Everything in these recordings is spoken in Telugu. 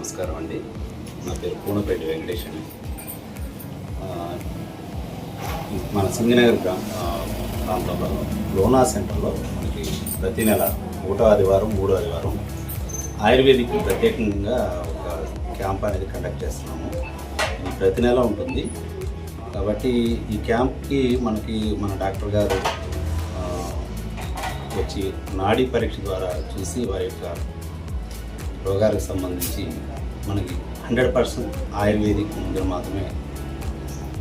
నమస్కారం అండి. నా పేరు పూనపేటి వెంకటేష్ అండి. మన సింగనగర్ గ్రా ప్రాంతంలో లోనా సెంటర్లో మనకి ప్రతి నెల ఒకటో ఆదివారం మూడో ఆదివారం ఆయుర్వేదిక్ ప్రత్యేకంగా ఒక క్యాంప్ అనేది కండక్ట్ చేస్తున్నాము. ఇది ప్రతి నెల ఉంటుంది. కాబట్టి ఈ క్యాంప్కి మనకి మన డాక్టర్ గారు వచ్చి నాడీ పరీక్ష ద్వారా చూసి వారి యొక్క రోగాలకు సంబంధించి మనకి హండ్రెడ్ పర్సెంట్ ఆయుర్వేదిక్ మందులు మాత్రమే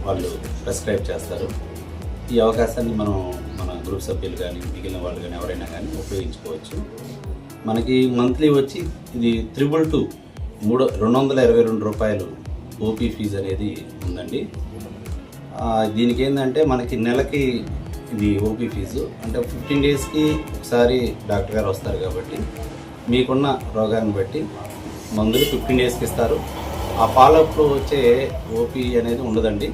వాళ్ళు ప్రిస్క్రైబ్ చేస్తారు. ఈ అవకాశాన్ని మనం మన గ్రూప్ సభ్యులు కానీ మిగిలిన వాళ్ళు కానీ ఎవరైనా కానీ ఉపయోగించుకోవచ్చు. మనకి మంత్లీ వచ్చి ఇది త్రిబుల్ టూ మూడు రెండు వందల ఇరవై రెండు రూపాయలు ఓపీ ఫీజు అనేది ఉందండి. దీనికి ఏంటంటే మనకి నెలకి ఇది ఓపీ ఫీజు. అంటే ఫిఫ్టీన్ డేస్కి ఒకసారి డాక్టర్ గారు వస్తారు కాబట్టి మీకున్న రోగాన్ని బట్టి మందులు ఫిఫ్టీన్ డేస్కి ఇస్తారు. ఆ ఫాలోఅప్లో వచ్చే ఓపీ అనేది ఉండదండి.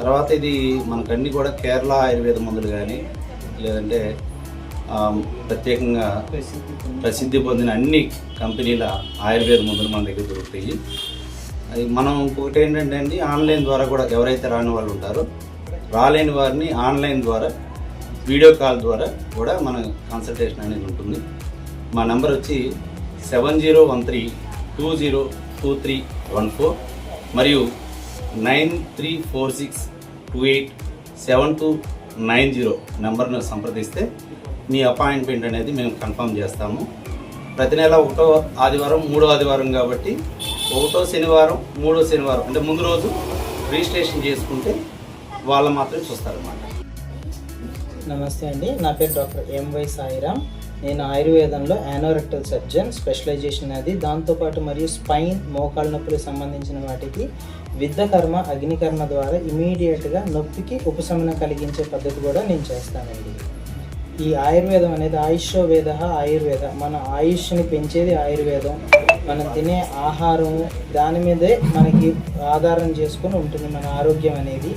తర్వాత ఇది మనకన్నీ కూడా కేరళ ఆయుర్వేద మందులు కానీ లేదంటే ప్రత్యేకంగా ప్రసిద్ధి పొందిన అన్ని కంపెనీల ఆయుర్వేద మందులు మన దగ్గర దొరుకుతాయి. అది మనం ఇంకొకటి ఏంటంటే అండి ఆన్లైన్ ద్వారా కూడా ఎవరైతే రాని వాళ్ళు ఉంటారో రాలేని వారిని ఆన్లైన్ ద్వారా వీడియో కాల్ ద్వారా కూడా మన కన్సల్టేషన్ అనేది ఉంటుంది. మా నెంబర్ వచ్చి seven zero one three two zero two three one four మరియు nine three four six two eight seven two nine zero నెంబర్ను సంప్రదిస్తే మీ అపాయింట్మెంట్ అనేది మేము కన్ఫర్మ్ చేస్తాము. ప్రతి నెల ఒకటో ఆదివారం మూడో ఆదివారం కాబట్టి ఒకటో శనివారం మూడో శనివారం అంటే ముందు రోజు రిజిస్ట్రేషన్ చేసుకుంటే వాళ్ళు మాత్రమే చూస్తారన్నమాట. నమస్తే అండి. నా పేరు డాక్టర్ ఎంవై సాయిరామ్ నేను ఆయుర్వేదంలో యానోరెక్టల్ సర్జన్ స్పెషలైజేషన్ అది. దాంతోపాటు మరియు స్పైన్ మోకాళ్ళ నొప్పులకు సంబంధించిన వాటికి విద్యకర్మ అగ్నికర్మ ద్వారా ఇమీడియట్గా నొప్పికి ఉపశమనం కలిగించే పద్ధతి కూడా నేను చేస్తానండి. ఈ ఆయుర్వేదం అనేది ఆయుష్యో వేద ఆయుర్వేద. మన ఆయుష్ని పెంచేది ఆయుర్వేదం. మనం తినే ఆహారం దాని మీదే మనకి ఆధారం చేసుకొని ఉంటుంది మన ఆరోగ్యం అనేది.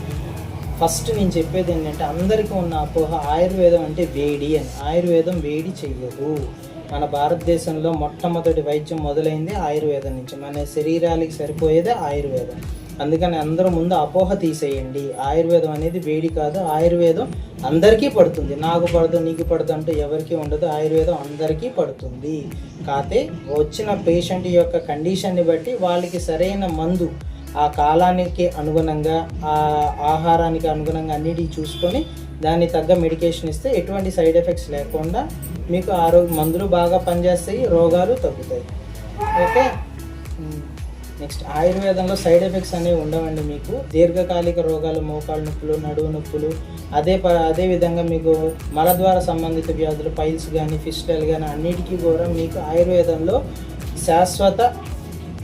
ఫస్ట్ నేను చెప్పేది ఏంటంటే అందరికీ ఉన్న అపోహ ఆయుర్వేదం అంటే వేడి అని. ఆయుర్వేదం వేడి చెయ్యదు. మన భారతదేశంలో మొట్టమొదటి వైద్యం మొదలైంది ఆయుర్వేదం నుంచి. మన శరీరాలకి సరిపోయేదే ఆయుర్వేదం. అందుకని అందరూ ముందు అపోహ తీసేయండి. ఆయుర్వేదం అనేది వేడి కాదు ఆయుర్వేదం అందరికీ పడుతుంది. నాకు పడదు నీకు పడదు అంటూ ఎవరికీ ఉండదు. ఆయుర్వేదం అందరికీ పడుతుంది. కాకపోతే వచ్చిన పేషెంట్ యొక్క కండిషన్ని బట్టి వాళ్ళకి సరైన మందు ఆ కాలానికి అనుగుణంగా ఆ ఆహారానికి అనుగుణంగా అన్నిటికీ చూసుకొని దాన్ని తగ్గ మెడికేషన్ ఇస్తే ఎటువంటి సైడ్ ఎఫెక్ట్స్ లేకుండా మీకు ఆరోగ్య మందులు బాగా పనిచేస్తాయి రోగాలు తగ్గుతాయి. ఓకే? నెక్స్ట్ ఆయుర్వేదంలో సైడ్ ఎఫెక్ట్స్ అనేవి ఉండవండి మీకు. దీర్ఘకాలిక రోగాలు మోకాళ్ళ నొప్పులు నడువు నొప్పులు అదే ప అదే విధంగా మీకు మలద్వార సంబంధిత వ్యాధులు పైల్స్ కానీ ఫిస్టల్ కానీ అన్నిటికీ కూడా మీకు ఆయుర్వేదంలో శాశ్వత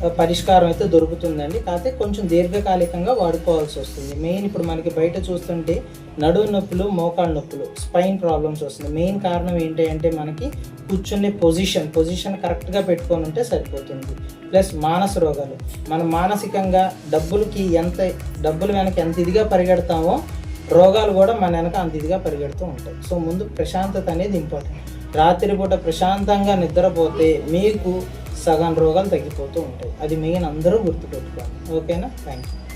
పరిష్కారం అయితే దొరుకుతుందండి. కాకపోతే కొంచెం దీర్ఘకాలికంగా వాడుకోవాల్సి వస్తుంది. మెయిన్ ఇప్పుడు మనకి బయట చూస్తుంటే నడువు నొప్పులు మోకాళ్ళ నొప్పులు స్పైన్ ప్రాబ్లమ్స్ వస్తుంది. మెయిన్ కారణం ఏంటి అంటే మనకి కూర్చునే పొజిషన్ పొజిషన్ కరెక్ట్గా పెట్టుకొని ఉంటే సరిపోతుంది. ప్లస్ మానస రోగాలు. మనం మానసికంగా డబ్బులకి ఎంత డబ్బులు వెనక ఎంత ఇదిగా పరిగెడతామో రోగాలు కూడా మన వెనక అంత ఇదిగా పరిగెడుతూ ఉంటాయి. సో ముందు ప్రశాంతత అనేది ఇంపార్టెంట్. రాత్రిపూట ప్రశాంతంగా నిద్రపోతే మీకు సగం రోగాలు తగ్గిపోతూ ఉంటాయి. అది మెయిన్ అందరూ గుర్తుపెట్టుకోండి ఓకేనా? Thank you